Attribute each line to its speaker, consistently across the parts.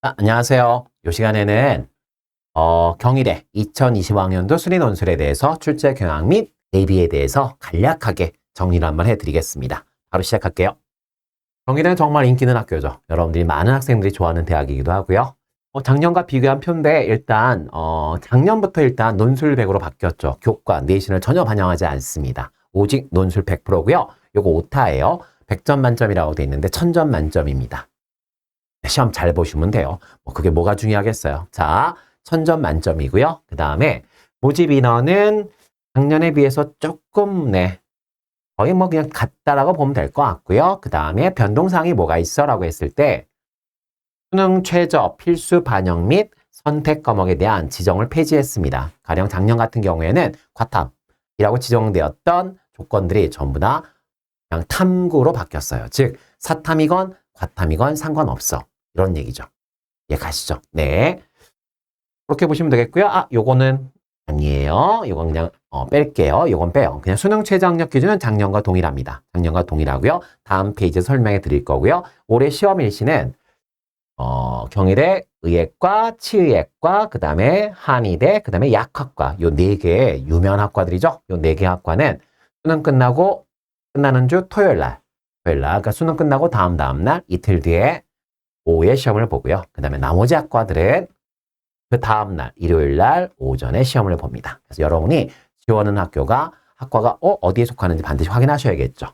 Speaker 1: 아, 안녕하세요. 이 시간에는 어, 경희대 2020학년도 수리 논술에 대해서 출제 경향 및 대비에 대해서 간략하게 정리를 한번 해드리겠습니다. 바로 시작할게요. 경희대는 정말 인기 있는 학교죠. 여러분들이 많은 학생들이 좋아하는 대학이기도 하고요. 어, 작년과 비교한 표인데 일단 어, 작년부터 일단 논술 100으로 바뀌었죠. 교과, 내신을 전혀 반영하지 않습니다. 오직 논술 100%고요. 요거 오타예요. 100점 만점이라고 돼 있는데 1000점 만점입니다. 시험 잘 보시면 돼요. 뭐 그게 뭐가 중요하겠어요. 자, 1000점 만점이고요. 그 다음에 모집 인원은 작년에 비해서 조금 네 거의 뭐 그냥 같다라고 보면 될 것 같고요. 그 다음에 변동사항이 뭐가 있어라고 했을 때 수능 최저 필수 반영 및 선택 과목에 대한 지정을 폐지했습니다. 가령 작년 같은 경우에는 과탐이라고 지정되었던 조건들이 전부 다 그냥 탐구로 바뀌었어요. 즉 사탐이건 과탐이건 상관없어. 이런 얘기죠. 예, 가시죠. 네. 그렇게 보시면 되겠고요. 아, 요거는 아니에요. 요건 그냥 어, 뺄게요. 요건 빼요. 그냥 수능 최저학력 기준은 작년과 동일합니다. 작년과 동일하고요. 다음 페이지에 설명해 드릴 거고요. 올해 시험 일시는 어, 경희대 의예과, 치의학과, 그 다음에 한의대, 그 다음에 약학과 요 네 개의 유명한 학과들이죠. 요 네 개 학과는 수능 끝나고 끝나는 주 토요일 날, 토요일 날, 그러니까 수능 끝나고 다음 다음 날 이틀 뒤에 오후에 시험을 보고요. 그 다음에 나머지 학과들은 그 다음 날 일요일 날 오전에 시험을 봅니다. 그래서 여러분이 지원하는 학교가 학과가 어, 어디에 속하는지 반드시 확인하셔야겠죠.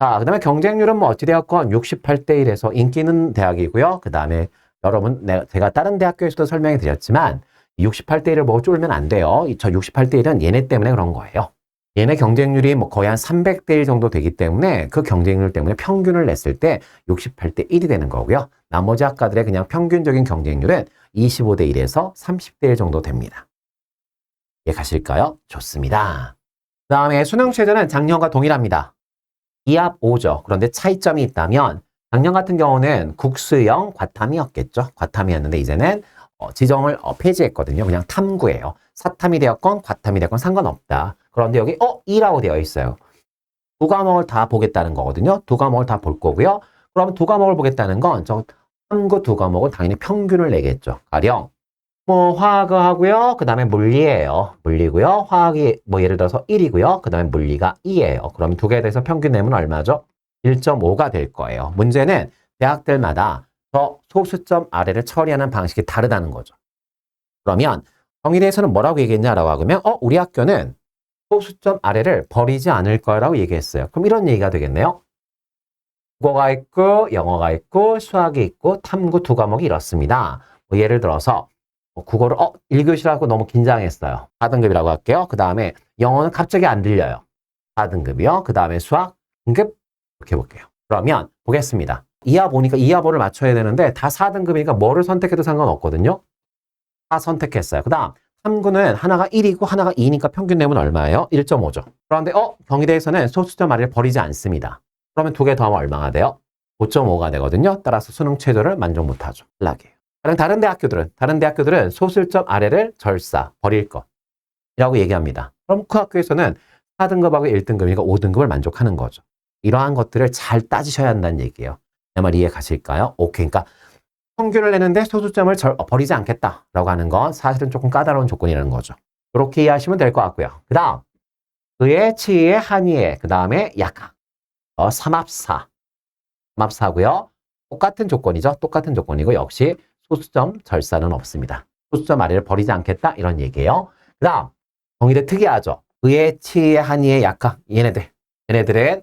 Speaker 1: 자, 그 다음에 경쟁률은 뭐 어찌되었건 68대 1에서 인기 있는 대학이고요. 그 다음에 여러분, 내가, 제가 다른 대학교에서도 설명해 드렸지만 68대 1을 뭐 쫄면 안 돼요. 이저 68대 1은 얘네 때문에 그런 거예요. 얘네 경쟁률이 뭐 거의 한 300대 1 정도 되기 때문에 그 경쟁률 때문에 평균을 냈을 때 68대 1이 되는 거고요. 나머지 학과들의 그냥 평균적인 경쟁률은 25대 1에서 30대 1 정도 됩니다. 예, 가실까요? 좋습니다. 그 다음에 수능 최저는 작년과 동일합니다. 2합 5죠. 그런데 차이점이 있다면 작년 같은 경우는 국수형 과탐이었겠죠. 과탐이었는데 이제는 어, 지정을 어, 폐지했거든요. 그냥 탐구예요. 사탐이 되었건 과탐이 되었건 상관없다. 그런데 여기 어 2라고 되어 있어요. 두 과목을 다 보겠다는 거거든요. 두 과목을 다 볼 거고요. 그러면 두 과목을 보겠다는 건저 탐구 두 과목은 당연히 평균을 내겠죠. 가령 뭐 화학을 하고요. 그 다음에 물리예요. 물리고요. 화학이 뭐 예를 들어서 1이고요. 그 다음에 물리가 2예요. 그럼 두 개에 대해서 평균 내면 얼마죠? 1.5가 될 거예요. 문제는 대학들마다 저 소수점 아래를 처리하는 방식이 다르다는 거죠. 그러면 경희대에서는 뭐라고 얘기했냐라고 하면 어 우리 학교는 소수점 아래를 버리지 않을 거라고 얘기했어요. 그럼 이런 얘기가 되겠네요. 국어가 있고 영어가 있고 수학이 있고 탐구 두 과목이 이렇습니다. 뭐 예를 들어서 뭐 국어를 어 1교시라고 너무 긴장했어요. 4등급이라고 할게요. 그 다음에 영어는 갑자기 안 들려요. 4등급이요. 그 다음에 수학 등급 이렇게 해볼게요. 그러면 보겠습니다. 이하 보니까 이하 보를 맞춰야 되는데 다 4등급이니까 뭐를 선택해도 상관없거든요. 다 선택했어요. 그 다음 탐구는 하나가 1이고 하나가 2니까 평균 내면 얼마예요? 1.5죠. 그런데 어 경희대에서는 소수점 아래를 버리지 않습니다. 그러면 두 개 더하면 얼마가 돼요? 5.5가 되거든요. 따라서 수능 최저를 만족 못하죠. 탈락이에요. 다른 다른 대학교들은 다른 대학교들은 소수점 아래를 절사 버릴 것이라고 얘기합니다. 그럼 그 학교에서는 4등급하고 1등급이니까 5등급을 만족하는 거죠. 이러한 것들을 잘 따지셔야 한다는 얘기예요. 내 말 이해 가실까요? 오케이. 그러니까 평균을 내는데 소수점을 절, 어, 버리지 않겠다라고 하는 건 사실은 조금 까다로운 조건이라는 거죠. 이렇게 이해하시면 될 것 같고요. 그 다음 그의 치의 한의의 그 다음에 약학 어, 삼합사 삼합사고요. 똑같은 조건이죠. 똑같은 조건이고 역시 소수점 절사는 없습니다. 소수점 아래를 버리지 않겠다 이런 얘기예요. 그 다음 경희대 특이하죠. 그의 치의 한의의 약학 얘네들 얘네들은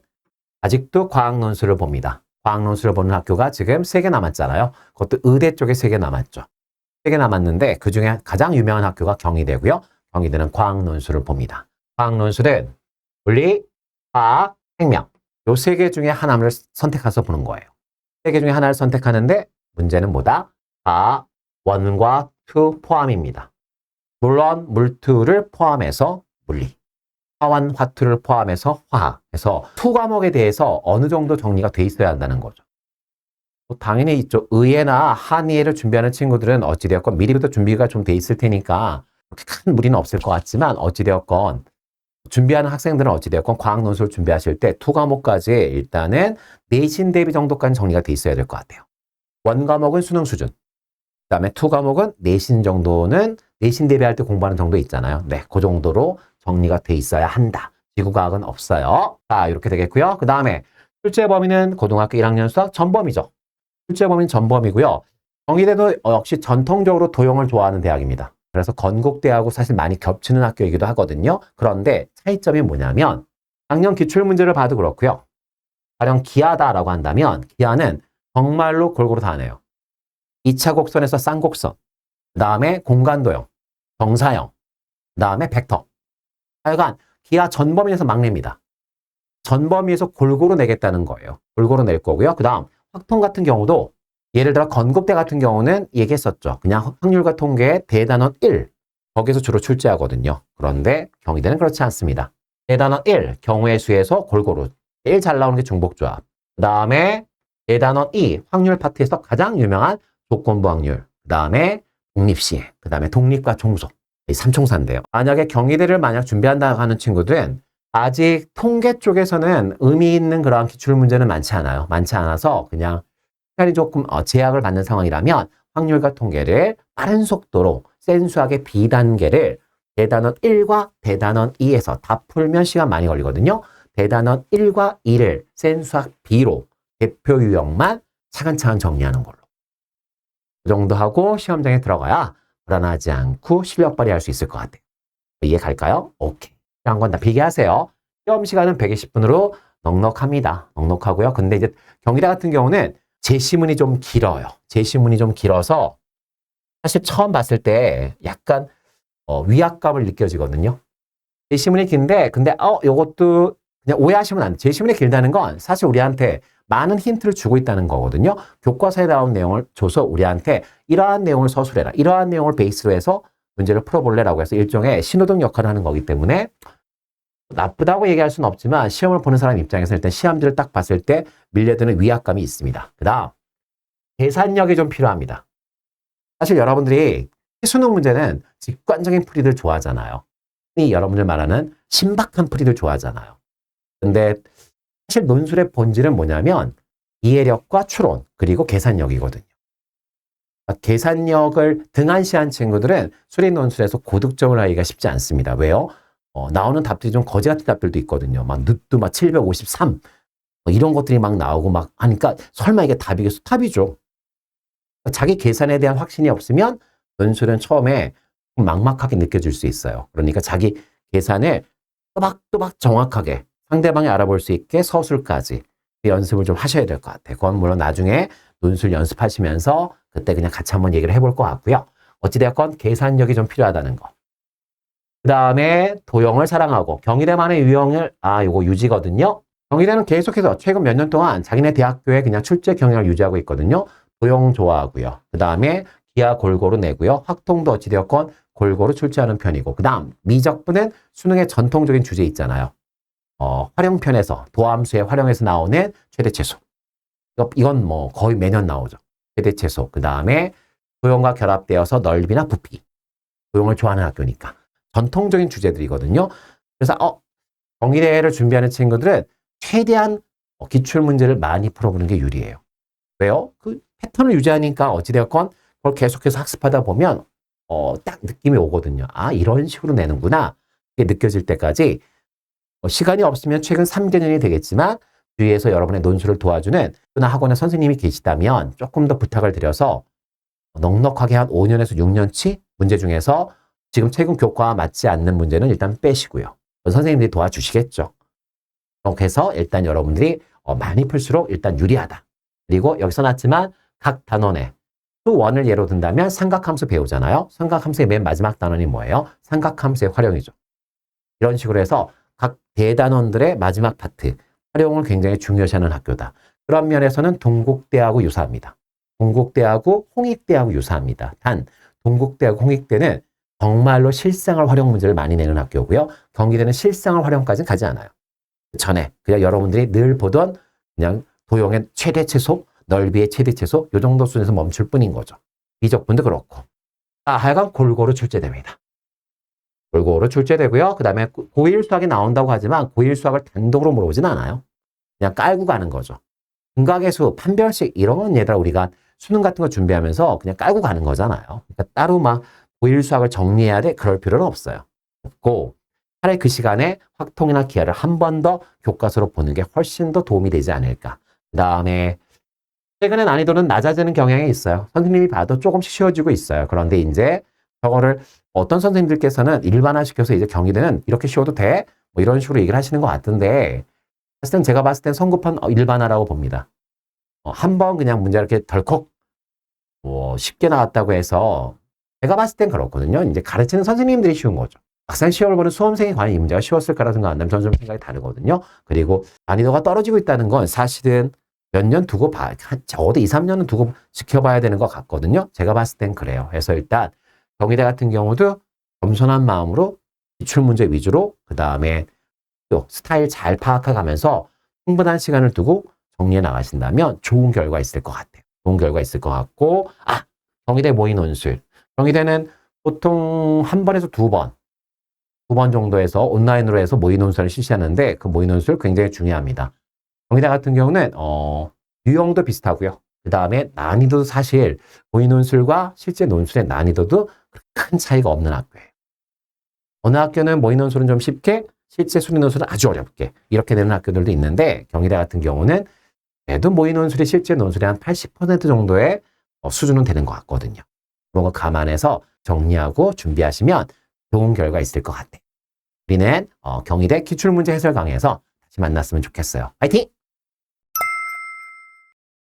Speaker 1: 아직도 과학 논술을 봅니다. 과학 논술을 보는 학교가 지금 3개 남았잖아요. 그것도 의대 쪽에 3개 남았죠. 3개 남았는데 그 중에 가장 유명한 학교가 경희대고요. 경희대는 과학 논술을 봅니다. 과학 논술은 물리, 화학, 생명 요 세 개 중에 하나를 선택해서 보는 거예요. 세 개 중에 하나를 선택하는데 문제는 뭐다? 다 원과 투 포함입니다. 물론 물투를 포함해서 물리, 화원, 화투를 포함해서 화학. 그래서 투 과목에 대해서 어느 정도 정리가 돼 있어야 한다는 거죠. 뭐 당연히 이쪽 의예나 한의예를 준비하는 친구들은 어찌되었건 미리부터 준비가 좀 돼 있을 테니까 그렇게 큰 무리는 없을 것 같지만 어찌되었건 준비하는 학생들은 어찌되었건 과학 논술 준비하실 때투 과목까지 일단은 내신 대비 정도까지 정리가 돼 있어야 될 것 같아요. 원 과목은 수능 수준, 그 다음에 투 과목은 내신 정도는 내신 대비할 때 공부하는 정도 있잖아요. 네, 그 정도로 정리가 돼 있어야 한다. 지구과학은 없어요. 자, 이렇게 되겠고요. 그 다음에 출제 범위는 고등학교 1학년 수학 전범이죠. 출제 범위는 전범이고요. 경희대도 역시 전통적으로 도형을 좋아하는 대학입니다. 그래서 건국대하고 사실 많이 겹치는 학교이기도 하거든요. 그런데 차이점이 뭐냐면 작년 기출문제를 봐도 그렇고요. 가령 기하다라고 한다면 기하는 정말로 골고루 다 하네요. 2차 곡선에서 쌍곡선, 그 다음에 공간도형, 정사형, 그 다음에 벡터. 하여간 기하 전범위에서 막 냅니다. 전범위에서 골고루 내겠다는 거예요. 골고루 낼 거고요. 그 다음 확통 같은 경우도 예를 들어 건국대 같은 경우는 얘기했었죠. 그냥 확률과 통계의 대단원 1 거기서 주로 출제하거든요. 그런데 경희대는 그렇지 않습니다. 대단원 1 경우의 수에서 골고루 제일 잘 나오는 게 중복조합. 그 다음에 대단원 2 확률 파트에서 가장 유명한 조건부 확률. 그 다음에 독립시행. 그 다음에 독립과 종속. 이 삼총사인데요. 만약에 경희대를 만약 준비한다 하는 친구들은 아직 통계 쪽에서는 의미 있는 그러한 기출 문제는 많지 않아요. 많지 않아서 그냥 시간이 조금 어, 제약을 받는 상황이라면 확률과 통계를 빠른 속도로 센 수학의 B단계를 대단원 1과 대단원 2에서 다 풀면 시간 많이 걸리거든요. 대단원 1과 2를 센 수학 B로 대표 유형만 차근차근 정리하는 걸로. 그 정도 하고 시험장에 들어가야 불안하지 않고 실력 발휘할 수 있을 것 같아요. 이해 갈까요? 오케이. 한건 다 비교하세요. 시험 시간은 120분으로 넉넉합니다. 넉넉하고요. 근데 이제 경희대 같은 경우는 제시문이 좀 길어요. 제시문이 좀 길어서 사실 처음 봤을 때 약간 어, 위압감을 느껴지거든요. 제시문이 긴데 근데 어 요것도 그냥 오해하시면 안 돼요. 제시문이 길다는 건 사실 우리한테 많은 힌트를 주고 있다는 거거든요. 교과서에 나온 내용을 줘서 우리한테 이러한 내용을 서술해라. 이러한 내용을 베이스로 해서 문제를 풀어볼래라고 해서 일종의 신호등 역할을 하는 거기 때문에 나쁘다고 얘기할 수는 없지만 시험을 보는 사람 입장에서 일단 시험지를 딱 봤을 때 밀려드는 위압감이 있습니다. 그 다음 계산력이 좀 필요합니다. 사실 여러분들이 수능 문제는 직관적인 풀이들 좋아하잖아요. 흔히 여러분들 말하는 신박한 풀이들 좋아하잖아요. 근데 사실 논술의 본질은 뭐냐면 이해력과 추론 그리고 계산력이거든요. 계산력을 등한시한 친구들은 수리 논술에서 고득점을 하기가 쉽지 않습니다. 왜요? 어, 나오는 답들이 좀 거지 같은 답들도 있거든요. 막 늦도 막 753, 뭐 이런 것들이 막 나오고 막 하니까 설마 이게 답이겠어? 답이죠. 자기 계산에 대한 확신이 없으면 논술은 처음에 막막하게 느껴질 수 있어요. 그러니까 자기 계산을 또박또박 정확하게 상대방이 알아볼 수 있게 서술까지 연습을 좀 하셔야 될 것 같아요. 그건 물론 나중에 논술 연습하시면서 그때 그냥 같이 한번 얘기를 해볼 것 같고요. 어찌되었건 계산력이 좀 필요하다는 거. 그 다음에 도형을 사랑하고 경희대만의 유형을 아 요거 유지거든요. 경희대는 계속해서 최근 몇 년 동안 자기네 대학교에 그냥 출제 경향을 유지하고 있거든요. 도형 좋아하고요. 그 다음에 기하 골고루 내고요. 확통도 어찌되었건 골고루 출제하는 편이고 그 다음 미적분은 수능의 전통적인 주제 있잖아요. 어, 활용편에서 도함수의 활용에서 나오는 최대 최소. 이건 뭐 거의 매년 나오죠. 최대 최소. 그 다음에 도형과 결합되어서 넓이나 부피. 도형을 좋아하는 학교니까. 전통적인 주제들이거든요. 그래서 어, 경희대를 준비하는 친구들은 최대한 어, 기출 문제를 많이 풀어보는 게 유리해요. 왜요? 그 패턴을 유지하니까 어찌되었건 그걸 계속해서 학습하다 보면 어, 딱 느낌이 오거든요. 아, 이런 식으로 내는구나. 이게 느껴질 때까지 어, 시간이 없으면 최근 3개년이 되겠지만 주위에서 여러분의 논술을 도와주는 또는 학원에 선생님이 계시다면 조금 더 부탁을 드려서 넉넉하게 한 5년에서 6년치 문제 중에서 지금 최근 교과와 맞지 않는 문제는 일단 빼시고요. 선생님들이 도와주시겠죠. 그렇게 해서 일단 여러분들이 어, 많이 풀수록 일단 유리하다. 그리고 여기서 났지만 각 단원에 수원을 예로 든다면 삼각함수 배우잖아요. 삼각함수의 맨 마지막 단원이 뭐예요? 삼각함수의 활용이죠. 이런 식으로 해서 각 대단원들의 마지막 파트 활용을 굉장히 중요시하는 학교다. 그런 면에서는 동국대하고 유사합니다. 동국대하고 홍익대하고 유사합니다. 단 동국대하고 홍익대는 정말로 실생활 활용 문제를 많이 내는 학교고요. 경기대는 실생활 활용까지는 가지 않아요. 전에 그냥 여러분들이 늘 보던 그냥 도형의 최대 최소, 넓이의 최대 최소 이 정도 수준에서 멈출 뿐인 거죠. 미적분도 그렇고. 아, 하여간 골고루 출제됩니다. 골고루 출제되고요. 그 다음에 고1 수학이 나온다고 하지만 고1 수학을 단독으로 물어보진 않아요. 그냥 깔고 가는 거죠. 분각의 수, 판별식 이런 건 얘들아 우리가 수능 같은 거 준비하면서 그냥 깔고 가는 거잖아요. 그러니까 따로 막 고일 수학을 정리해야 돼 그럴 필요는 없어요. 없고 차라리 그 시간에 확통이나 기하를 한 번 더 교과서로 보는 게 훨씬 더 도움이 되지 않을까. 그 다음에 최근에 난이도는 낮아지는 경향이 있어요. 선생님이 봐도 조금씩 쉬워지고 있어요. 그런데 이제 저거를 어떤 선생님들께서는 일반화시켜서 이제 경희대는 이렇게 쉬워도 돼? 뭐 이런 식으로 얘기를 하시는 것 같은데 사실 은 제가 봤을 땐 성급한 일반화라고 봅니다. 어, 한번 그냥 문제 이렇게 덜컥 뭐 쉽게 나왔다고 해서 제가 봤을 땐 그렇거든요. 이제 가르치는 선생님들이 쉬운 거죠. 막상 시험을 보는 수험생이 과연 이 문제가 쉬웠을까라는 생각한다면 저는 좀 생각이 다르거든요. 그리고 난이도가 떨어지고 있다는 건 사실은 몇 년 두고 봐, 한 적어도 2, 3년은 두고 지켜봐야 되는 것 같거든요. 제가 봤을 땐 그래요. 그래서 일단 경희대 같은 경우도 겸손한 마음으로 기출 문제 위주로 그 다음에 또 스타일 잘 파악해가면서 충분한 시간을 두고 정리해 나가신다면 좋은 결과 있을 것 같아요. 좋은 결과 있을 것 같고 아 경희대 모의 논술 경희대는 보통 한 번에서 두 번, 두 번 정도에서 온라인으로 해서 모의 논술을 실시하는데 그 모의 논술 굉장히 중요합니다. 경희대 같은 경우는 어, 유형도 비슷하고요. 그 다음에 난이도도 사실 모의 논술과 실제 논술의 난이도도 큰 차이가 없는 학교예요. 어느 학교는 모의 논 술은 좀 쉽게, 실제 수리 논 술은 아주 어렵게 이렇게 되는 학교들도 있는데 경희대 같은 경우는 그래도 모의 논 술이 실제 논술의 한 80% 정도의 어, 수준은 되는 것 같거든요. 그런 거 감안해서 정리하고 준비하시면 좋은 결과 있을 것 같아요. 우리는 어, 경희대 기출문제 해설 강의에서 다시 만났으면 좋겠어요. 화이팅!